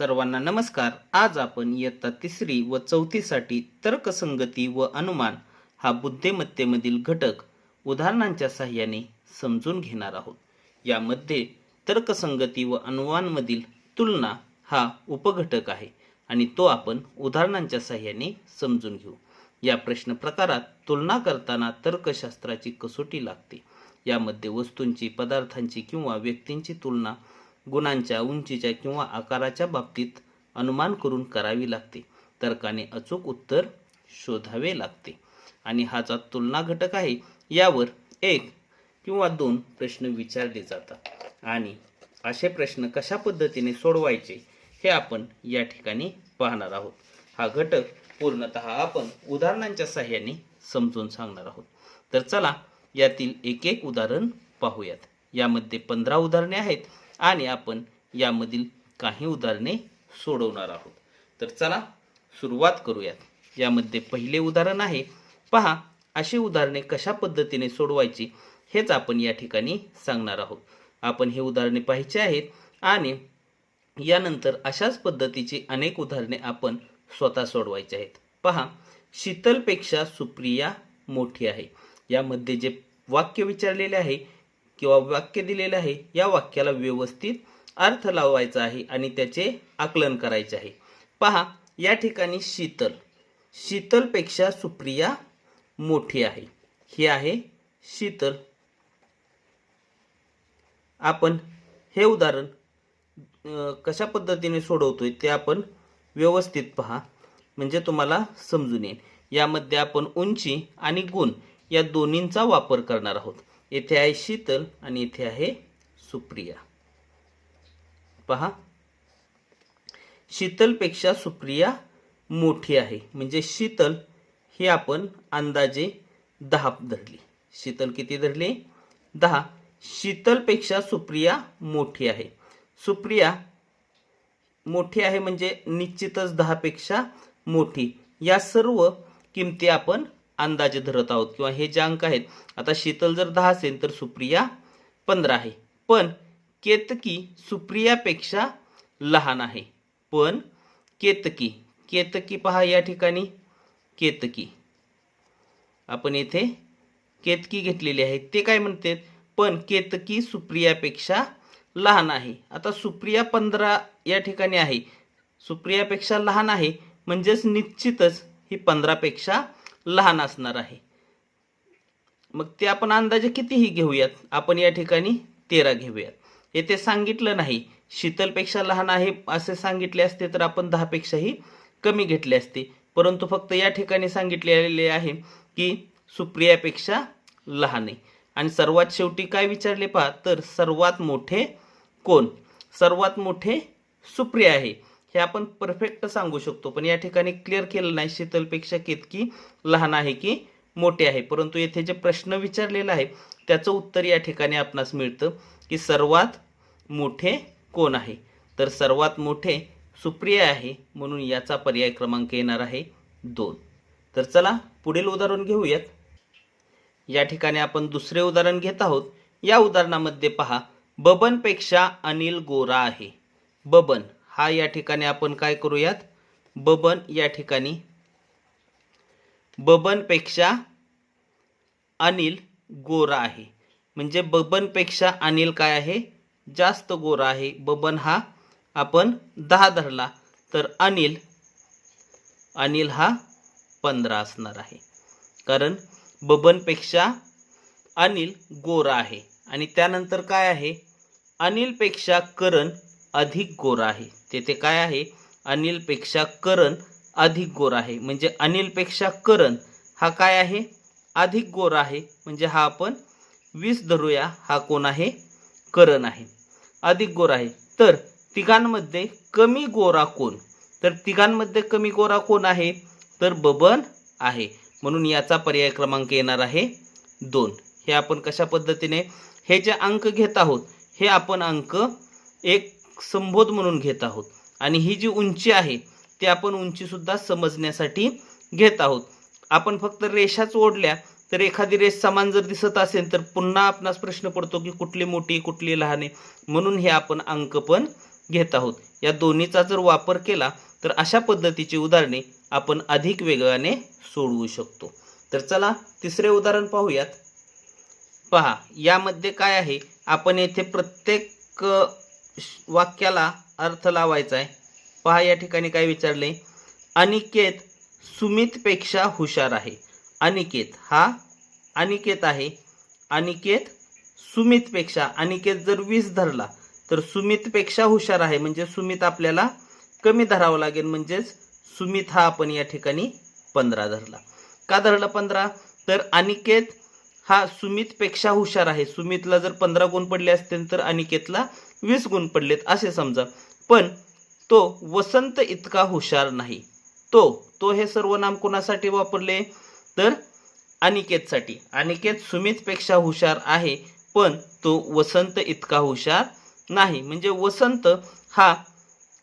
सर्वांना नमस्कार. आज आपण इयत्ता तिसरी व चौथीसाठी तर्कसंगती व अनुमान हा बुद्धिमत्तेमधील घटक उदाहरणांच्या साह्याने समजून घेणार आहोत. यामध्ये तर्कसंगती व अनुमानमधील तुलना हा उपघटक आहे आणि तो आपण उदाहरणांच्या साह्याने समजून घेऊ. या प्रश्न प्रकारात तुलना करताना तर्कशास्त्राची कसोटी लागते. यामध्ये वस्तूंची पदार्थांची किंवा व्यक्तींची तुलना गुणांच्या उंचीच्या किंवा आकाराच्या बाबतीत अनुमान करून करावी लागते. तर्काने अचूक उत्तर शोधावे लागते. आणि हा जो तुलना घटक आहे. यावर एक किंवा दोन प्रश्न विचारले जातात. आणि असे प्रश्न कशा पद्धतीने सोडवायचे हे आपण या ठिकाणी पाहणार आहोत. हा घटक पूर्णतः आपण उदाहरणांच्या सहाय्याने समजून सांगणार आहोत. तर चला यातील एक एक उदाहरण पाहूयात. यामध्ये पंधरा उदाहरणे आहेत. आणि आपण यामधील काही उदाहरणे सोडवणार आहोत. तर चला सुरुवात करूयात. यामध्ये पहिले उदाहरण आहे पहा अशी उदाहरणे कशा पद्धतीने सोडवायची हेच आपण या ठिकाणी सांगणार आहोत. आपण हे उदाहरणे पाहायचे आहेत आणि यानंतर अशाच पद्धतीची अनेक उदाहरणे आपण स्वतः सोडवायची आहेत. पहा शीतलपेक्षा सुप्रिया मोठी आहे. यामध्ये जे वाक्य विचारलेले आहे किंवा वाक्य दिलेले आहे या वाक्याला व्यवस्थित अर्थ लावायचा आहे आणि त्याचे आकलन करायचे आहे. पहा या ठिकाणी शीतल. शीतलपेक्षा सुप्रिया मोठी आहे. ही आहे शीतल. आपण हे उदाहरण कशा पद्धतीने सोडवतोय ते आपण व्यवस्थित पहा. म्हणजे तुम्हाला समजून येईल. यामध्ये आपण उंची आणि गुण या दोन्हींचा वापर करणार आहोत. येथे आहे शीतल आणि इथे आहे सुप्रिया. पहा. शीतलपेक्षा सुप्रिया मोठी आहे. म्हणजे शीतल ही आपण अंदाजे दहा धरली. शीतल किती धरली? दहा. शीतलपेक्षा सुप्रिया मोठी आहे. सुप्रिया मोठी आहे म्हणजे निश्चितच दहापेक्षा मोठी. या सर्व किमती आपण अंदाजे धरत आहोत किंवा हे जे अंक आहेत आता शीतल जर दहा असेल तर सुप्रिया पंधरा आहे. पण केतकी सुप्रियापेक्षा लहान आहे. पण केतकी केतकी पहा या ठिकाणी. केतकी. आपण येथे केतकी घेतलेली आहे. ते काय म्हणते? पण केतकी सुप्रियापेक्षा लहान आहे. आता सुप्रिया पंधरा या ठिकाणी आहे. सुप्रियापेक्षा लहान आहे. म्हणजेच निश्चितच ही पंधरापेक्षा लहान असणार आहे. मग ते आपण अंदाजे कितीही घेऊयात. आपण या ठिकाणी तेरा घेऊयात. येथे सांगितलं नाही. शीतलपेक्षा लहान आहे असे सांगितले असते तर आपण दहापेक्षाही कमी घेतले असते. परंतु फक्त या ठिकाणी सांगितलेले आहे की सुप्रियापेक्षा लहान आहे. आणि सर्वात शेवटी काय विचारले पहा तर सर्वात मोठे कोण? सर्वात मोठे सुप्रिया आहे. हे आपण परफेक्ट सांगू शकतो. पण या ठिकाणी क्लिअर केलं नाही शीतलपेक्षा कितकी? लहान आहे की? मोठे आहे. परंतु येथे जे प्रश्न विचारलेला आहे त्याचं उत्तर या ठिकाणी आपणास मिळतं की सर्वात मोठे कोण आहे? तर सर्वात मोठे सुप्रिया आहे म्हणून याचा पर्याय क्रमांक येणार आहे दोन. तर चला पुढील उदाहरण घेऊयात. या ठिकाणी आपण दुसरे उदाहरण घेत आहोत. या उदाहरणामध्ये पहा बबनपेक्षा अनिल गोरा आहे. बबन हा या ठिकाणी आपण काय करूयात? बबन या ठिकाणी. बबनपेक्षा अनिल गोरा आहे. म्हणजे बबनपेक्षा अनिल काय आहे? जास्त गोरा आहे. बबन हा आपण दहा धरला तर अनिल अनिल हा पंधरा असणार आहे. कारण बबनपेक्षा अनिल गोरा आहे. आणि त्यानंतर काय आहे? अनिलपेक्षा करण अधिक गोरा आहे. तेथे काय आहे? अनिलपेक्षा करण अधिक गोरा आहे. म्हणजे अनिलपेक्षा करण हा काय आहे? अधिक गोरा आहे. म्हणजे हा आपण वीस धरूया. हा कोण आहे? करण आहे. अधिक गोरा आहे. तर तिघांमध्ये कमी गोरा कोण? तर तिघांमध्ये कमी गोरा कोण आहे? तर बबन आहे. म्हणून याचा पर्याय क्रमांक येणार आहे दोन. हे आपण कशा पद्धतीने हे जे अंक घेत आहोत हे आपण अंक एक संबोध म्हणून घेत आहोत. आणि ही जी उंची आहे ती आपण उंचीसुद्धा समजण्यासाठी घेत आहोत. आपण फक्त रेषाच ओढल्या तर एखादी रेष समान जर दिसत असेल तर पुन्हा आपणास प्रश्न पडतो की कुठली मोठी कुठली लहान आहे? म्हणून हे आपण अंक पण घेत आहोत. या दोन्हीचा जर वापर केला तर अशा पद्धतीची उदाहरणे आपण अधिक वेगाने सोडवू शकतो. तर चला तिसरे उदाहरण पाहूयात. पहा यामध्ये काय आहे? आपण येथे प्रत्येक वाक्याला अर्थ लावायचा आहे पहा या ठिकाणी काय विचारले? अनिकेत सुमितपेक्षा हुशार आहे. अनिकेत हा? अनिकेत आहे. अनिकेत सुमितपेक्षा अनिकेत जर वीस धरला तर सुमितपेक्षा हुशार आहे. म्हणजे सुमित आपल्याला कमी धरावं लागेल. म्हणजेच सुमित हा आपण या ठिकाणी पंधरा धरला. का धरला पंधरा? तर अनिकेत हा सुमितपेक्षा हुशार आहे. सुमितला जर पंधरा गुण पडले असतील तर अनिकेतला वीस गुण पडलेत असे समजा. पण तो वसंत इतका हुशार नाही. तो तो हे सर्वनाम कोणासाठी वापरले? तर अनिकेतसाठी. अनिकेत सुमितपेक्षा हुशार आहे पण तो वसंत इतका हुशार नाही. म्हणजे वसंत हा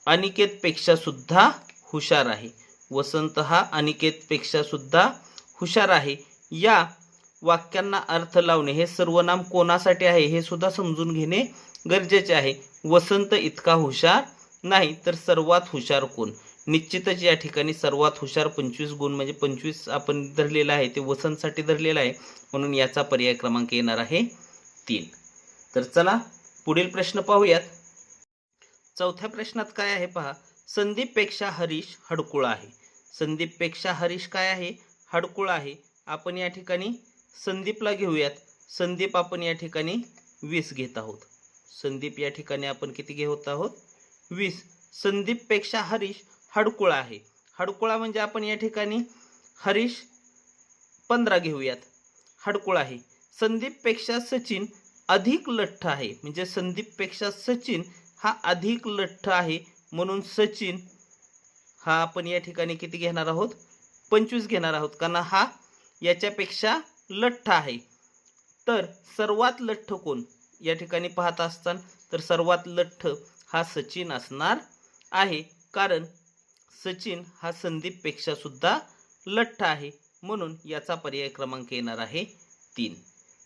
अनिकेतपेक्षा सुद्धा हुशार आहे. वसंत हा अनिकेतपेक्षा सुद्धा हुशार आहे. या वाक्यांना अर्थ लावणे हे सर्वनाम कोणासाठी आहे हे सुद्धा समजून घेणे गरजेचे आहे. वसंत इतका हुशार नाही तर सर्वात हुशार कोण? निश्चितच या ठिकाणी सर्वात हुशार पंचवीस गुण म्हणजे पंचवीस आपण धरलेला आहे ते वसंतसाठी धरलेलं आहे. म्हणून याचा पर्याय क्रमांक येणार आहे तीन. तर चला पुढील प्रश्न पाहूयात. चौथ्या प्रश्नात काय आहे पहा. संदीपपेक्षा हरीश हडकुळा आहे. संदीपपेक्षा हरीश काय आहे? हडकुळा आहे. आपण या ठिकाणी संदीपला घेऊयात. संदीप आपण या ठिकाणी वीस घेत आहोत. संदीप या ठिकाणी आपण किती घेत आहोत? वीस. संदीपपेक्षा हरीश हडकुळा आहे. हडकुळा म्हणजे आपण या ठिकाणी हरीश पंधरा घेऊयात. हडकुळा आहे. संदीपपेक्षा सचिन अधिक लठ्ठ आहे. म्हणजे संदीपपेक्षा सचिन हा अधिक लठ्ठ आहे. म्हणून सचिन हा आपण या ठिकाणी किती घेणार आहोत? पंचवीस घेणार आहोत. कारण हा याच्यापेक्षा लठ्ठ आहे. तर सर्वात लठ्ठ कोण? या ठिकाणी पाहत असताना तर सर्वात लठ्ठ हा सचिन असणार आहे. कारण सचिन हा संदीपपेक्षा सुद्धा लठ्ठ आहे. म्हणून याचा पर्याय क्रमांक येणार आहे तीन.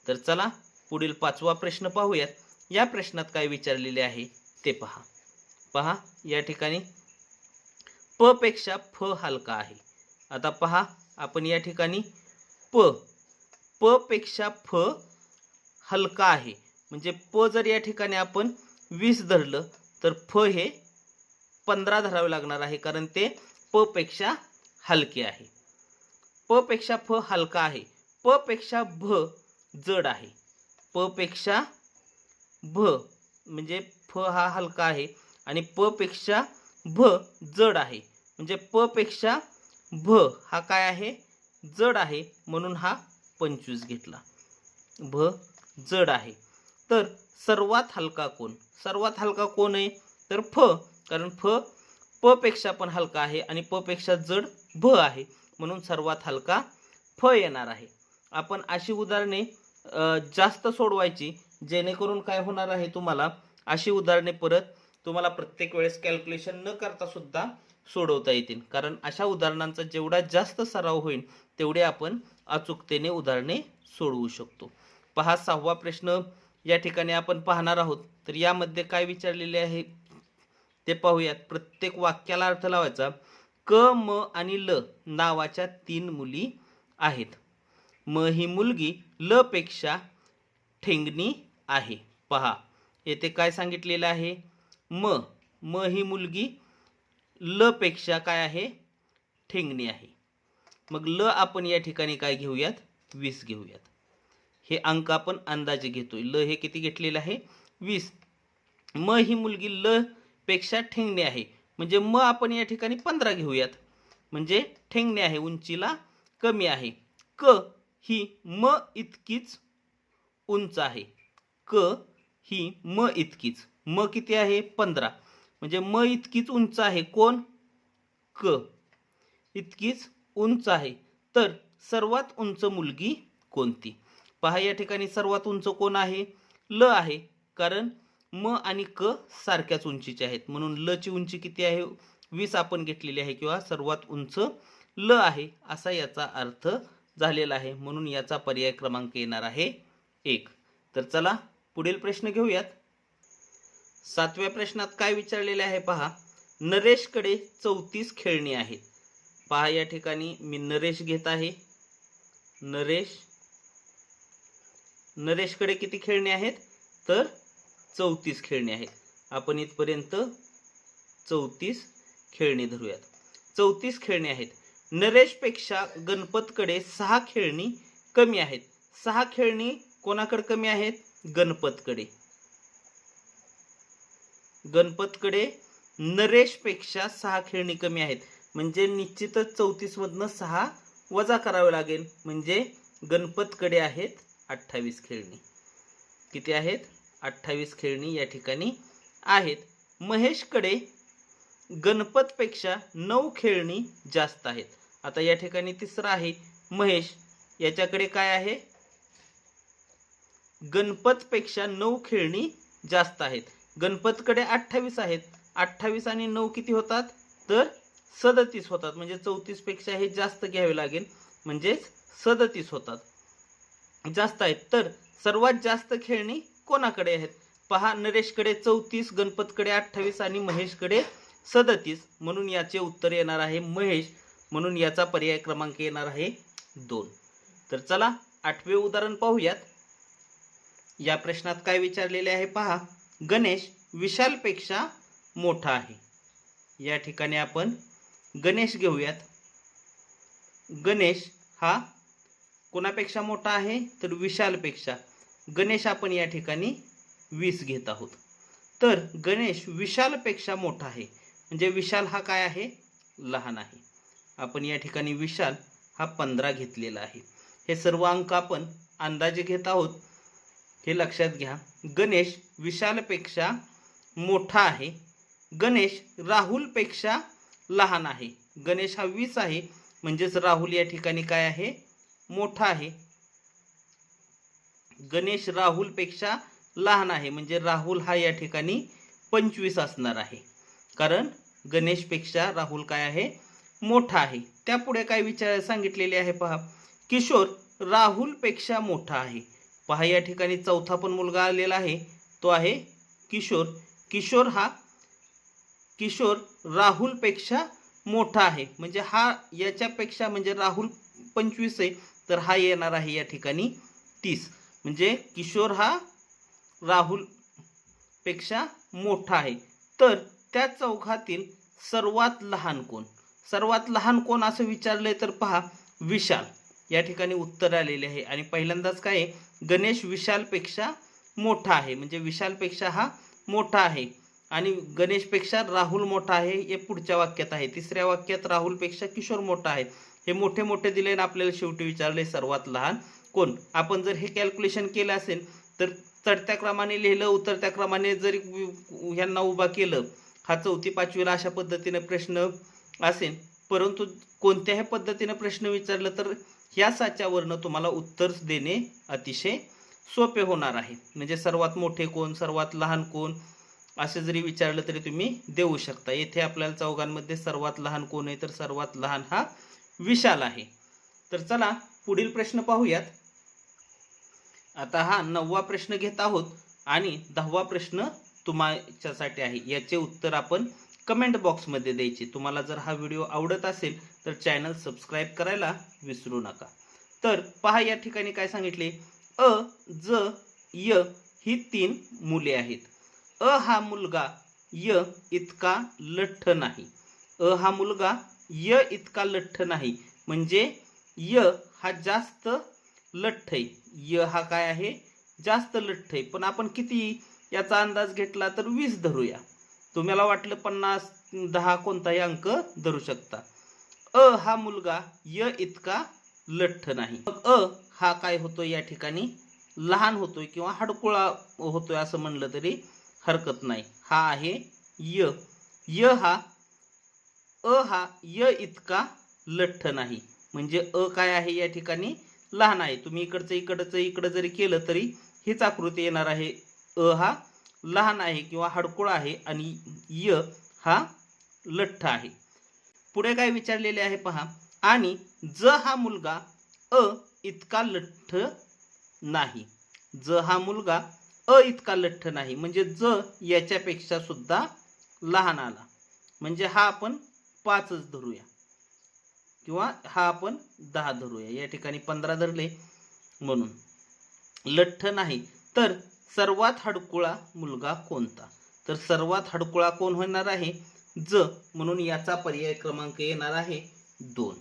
तर चला पुढील पाचवा प्रश्न पाहूयात. या प्रश्नात काय विचारलेले आहे ते पहा. पहा या ठिकाणी प पेक्षा फ हलका आहे. आता पहा आपण या ठिकाणी प प पेक्षा फ हलका आहे. म्हणजे प जर या ठिकाणी आपण वीस धरलं तर फ हे पंधरा धरावे लागणार आहे कारण ते प पेक्षा हलके आहे. प पेक्षा फ हलका आहे. प पेक्षा भ जड आहे. प पेक्षा भ म्हणजे फ हा हलका आहे आणि प पेक्षा भ जड आहे. म्हणजे प पेक्षा भ हा काय आहे? जड आहे म्हणून हा पंचवीस घेतला. भ जड आहे. तर सर्वात हलका कोण सर्वात हलका कोण आहे? तर फ कारण फ प पेक्षा पण हलका आहे आणि प पेक्षा जड भ आहे. म्हणून सर्वात हलका फ येणार आहे. आपण अशी उदाहरणे जास्त सोडवायची जेणेकरून काय होणार आहे तुम्हाला? अशी उदाहरणे परत तुम्हाला प्रत्येक वेळेस कॅल्क्युलेशन न करता सुद्धा सोडवता येतील. कारण अशा उदाहरणांचा जेवढा जास्त सराव होईल तेवढे आपण अचूकतेने उदाहरणे सोडवू शकतो. पहा सहावा प्रश्न. या ठिकाणी आपण पाहणार आहोत. तर यामध्ये काय विचारलेले आहे ते पाहूयात. प्रत्येक वाक्याला अर्थ लावायचा. क म आणि ल नावाच्या तीन मुली आहेत. म ही मुलगी ल पेक्षा ठेंगणी आहे. पहा येथे काय सांगितलेलं आहे? म म ही मुलगी ल पेक्षा काय आहे? ठेंगणी आहे. मग ल आपण या ठिकाणी काय घेऊयात? वीस घेऊयात. हे अंक आपण अंदाजे घेतोय. ल हे किती घेतलेलं आहे? वीस. म ही मुलगी ल पेक्षा ठेंगणे आहे. म्हणजे म आपण या ठिकाणी पंधरा घेऊयात. म्हणजे ठेंगणे आहे उंचीला कमी आहे. क ही म इतकीच उंच आहे. क ही म इतकीच. म किती आहे? पंधरा. म्हणजे म इतकीच उंच आहे. कोण? क. इतकीच उंच आहे. तर सर्वात उंच मुलगी कोणती? पहा या ठिकाणी सर्वात उंच कोण आहे? ल आहे. कारण म आणि क सारख्याच उंचीचे आहेत. म्हणून ल ची उंची किती आहे? वीस आपण घेतलेली आहे किंवा सर्वात उंच ल आहे. असा याचा अर्थ झालेला आहे. म्हणून याचा पर्याय क्रमांक येणार आहे एक. तर चला पुढील प्रश्न घेऊयात. सातव्या प्रश्नात काय विचारलेले आहे पहा? नरेशकडे चौतीस खेळणी आहेत. पहा या ठिकाणी मी नरेश घेत आहे. नरेश नरेशकडे किती खेळणे आहेत? तर चौतीस खेळणी आहेत. आपण इथपर्यंत चौतीस खेळणी धरूयात. चौतीस खेळणी आहेत. नरेशपेक्षा गणपतकडे सहा खेळणी कमी आहेत. सहा खेळणी कोणाकडे कमी आहेत? गणपतकडे. गणपतकडे नरेशपेक्षा सहा खेळणी कमी आहेत. म्हणजे निश्चितच चौतीसमधनं सहा वजा करावे लागेल. म्हणजे गणपतकडे आहेत अठ्ठावीस खेळणी. किती आहेत? अठ्ठावीस खेळणी या ठिकाणी आहेत. महेशकडे गणपतपेक्षा नऊ खेळणी जास्त आहेत. आता या ठिकाणी तिसरं आहे महेश. याच्याकडे काय आहे? गणपतपेक्षा नऊ खेळणी जास्त आहेत. गणपतकडे अठ्ठावीस आहेत. अठ्ठावीस आणि नऊ किती होतात? तर सदतीस होतात. म्हणजे चौतीसपेक्षा हे जास्त घ्यावे लागेल. म्हणजेच सदतीस होतात. जास्त आहेत. तर सर्वात जास्त खेळणी कोणाकडे आहेत? पहा नरेशकडे चौतीस गणपतकडे अठ्ठावीस आणि महेशकडे सदतीस. म्हणून याचे उत्तर येणार आहे महेश. म्हणून याचा पर्याय क्रमांक येणार आहे दोन. तर चला आठवे उदाहरण पाहूयात. या प्रश्नात काय विचारलेले आहे पहा. गणेश विशालपेक्षा मोठा आहे. या ठिकाणी आपण गणेश घेऊयात. गणेश हा कोणापेक्षा मोठा आहे तर विशालपेक्षा. गणेश आपण या ठिकाणी वीस घेत आहोत. तर गणेश विशालपेक्षा मोठा आहे. म्हणजे विशाल हा काय आहे? लहान आहे. आपण या ठिकाणी विशाल हा पंधरा घेतलेला आहे. हे सर्व अंक आपण अंदाजे घेत आहोत. हे लक्षात घ्या. गणेश विशालपेक्षा मोठा आहे. गणेश राहुलपेक्षा लहान आहे. गणेश हा वीस आहे. म्हणजेच राहुल या ठिकाणी काय आहे? मोठा आहे. गणेश राहुलपेक्षा लहान आहे. म्हणजे राहुल हा या ठिकाणी पंचवीस असणार आहे. कारण गणेशपेक्षा राहुल काय आहे? मोठा आहे. त्यापुढे काय विचार सांगितलेले आहे पहा. किशोर राहुलपेक्षा मोठा आहे. पहा या ठिकाणी चौथा पण मुलगा आलेला आहे. तो आहे किशोर. किशोर हा किशोर राहुलपेक्षा मोठा आहे. म्हणजे हा याच्यापेक्षा म्हणजे राहुल पंचवीस आहे. तर हा येणार आहे या ठिकाणी तीस. म्हणजे किशोर हा राहुलपेक्षा मोठा आहे. तर त्या चौघातील सर्वात लहान कोण? सर्वात लहान कोण असं विचारलंय तर पहा विशाल. या ठिकाणी उत्तर आलेले आहे. आणि पहिल्यांदाच काय आहे? गणेश विशालपेक्षा मोठा आहे. म्हणजे विशालपेक्षा हा मोठा आहे. आणि गणेशपेक्षा राहुल मोठा आहे हे पुढच्या वाक्यात आहे. तिसऱ्या वाक्यात राहुलपेक्षा किशोर मोठा आहे. हे मोठे मोठे दिले आणि आपल्याला शेवटी विचारले सर्वात लहान कोण? आपण जर हे कॅल्क्युलेशन केलं असेल तर चढत्या क्रमाने लिहिलं उतरत्या क्रमाने जरी ह्यांना उभा केलं हा चौथी पाचवीला अशा पद्धतीने प्रश्न असेल. परंतु कोणत्याही पद्धतीने प्रश्न विचारलं तर ह्या साच्यावरनं तुम्हाला उत्तर देणे अतिशय सोपे होणार आहे. म्हणजे सर्वात मोठे कोण सर्वात लहान कोण असे जरी विचारलं तरी तुम्ही देऊ शकता. येथे आपल्याला चौघांमध्ये सर्वात लहान कोण आहे तर सर्वात लहान हा विशाल आहे. तर चला पुढील प्रश्न पाहूयात. आता हा नववा प्रश्न घेत आहोत आणि दहावा प्रश्न तुमच्यासाठी आहे. याचे उत्तर आपण कमेंट बॉक्समध्ये द्यायचे. तुम्हाला जर हा व्हिडिओ आवडत असेल तर चॅनल सबस्क्राईब करायला विसरू नका. तर पहा या ठिकाणी काय सांगितले. अ ज य ही तीन मुले आहेत. अ हा मुलगा य इतका लठ्ठ नाही. अ हा मुलगा य इतका लठ्ठ नाही. म्हणजे य हा जास्त लठ्ठ आहे. य हा काय आहे? जास्त लठ्ठ आहे. पण आपण किती याचा अंदाज घेतला तर वीस धरूया. तुम्हाला वाटलं पन्नास दहा कोणताही अंक धरू शकता. अ हा मुलगा य इतका लठ्ठ नाही. मग अ हा काय होतोय या ठिकाणी? लहान होतोय किंवा हडकुळा होतोय असं म्हणलं तरी हरकत नाही. हा आहे य. य हा अ हा य इतका लठ्ठ नाही. म्हणजे अ काय आहे या ठिकाणी? लहान आहे. तुम्ही इकडचं इकडचं इकडं जरी केलं तरी हीच आकृती येणार आहे. अ हा लहान आहे किंवा हडकुळ आहे आणि य हा लठ्ठ आहे. पुढे काय विचारलेले आहे पहा. आणि ज हा मुलगा अ इतका लठ्ठ नाही. ज हा मुलगा अ इतका लठ्ठ नाही. म्हणजे ज याच्यापेक्षा सुद्धा लहान आला. म्हणजे हा आपण पाचच धरूया. किंवा हा आपण दहा धरूया. या ठिकाणी पंधरा धरले म्हणून. लठ्ठ नाही. तर सर्वात हडकुळा मुलगा कोणता? तर सर्वात हडकुळा कोण होणार आहे? ज म्हणून याचा पर्याय क्रमांक येणार आहे दोन.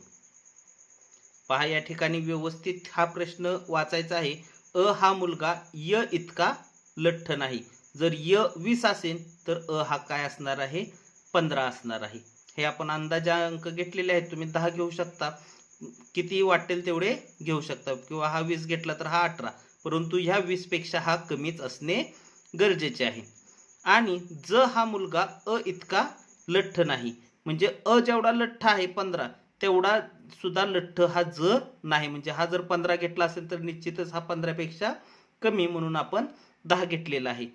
पहा या ठिकाणी व्यवस्थित हा प्रश्न वाचायचा आहे. अ हा मुलगा य इतका लठ्ठ नाही. जर य वीस असेल तर अ हा काय असणार आहे? पंधरा असणार आहे. हे आपण अंदाजा अंक घेतलेले आहेत. तुम्ही दहा घेऊ शकता. किती वाटेल तेवढे घेऊ शकता. किंवा हा वीस घेतला तर हा अठरा. परंतु ह्या वीसपेक्षा हा कमीच असणे गरजेचे आहे. आणि ज हा मुलगा अ इतका लठ्ठ नाही. म्हणजे अ जेवढा लठ्ठ आहे पंधरा तेवढा सुद्धा लठ्ठ हा ज नाही. म्हणजे हा जर पंधरा घेतला असेल तर निश्चितच हा पंधरापेक्षा कमी म्हणून आपण दहा घेतलेला आहे.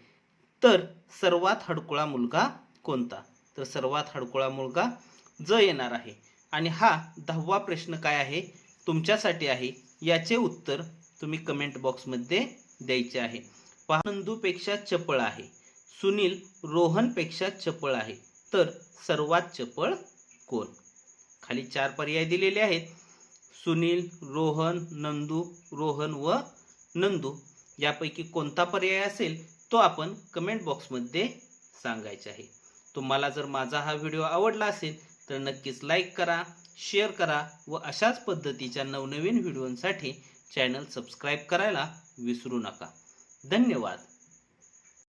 तर सर्वात हडकुळा मुलगा कोणता? तर सर्वात हडकुळा मुलगा ज येणार आहे? आणि हा दहावा प्रश्न काय आहे? तुमच्यासाठी आहे. याचे उत्तर तुम्ही कमेंट बॉक्समध्ये द्यायचे आहे. पहानंदूपेक्षा चपळ आहे. सुनील रोहनपेक्षा चपळ आहे. तर सर्वात चपळ कोण? खाली चार पर्याय दिलेले आहेत. सुनील रोहन नंदू रोहन व नंदू. यापैकी कोणता पर्याय असेल तो आपण कमेंट बॉक्समध्ये सांगायचा आहे. तुम्हाला जर माझा हा व्हिडिओ आवडला असेल तर नक्कीच लाईक करा शेअर करा व अशाच पद्धतीच्या नवनवीन व्हिडिओंसाठी चॅनल सबस्क्राईब करायला विसरू नका. धन्यवाद.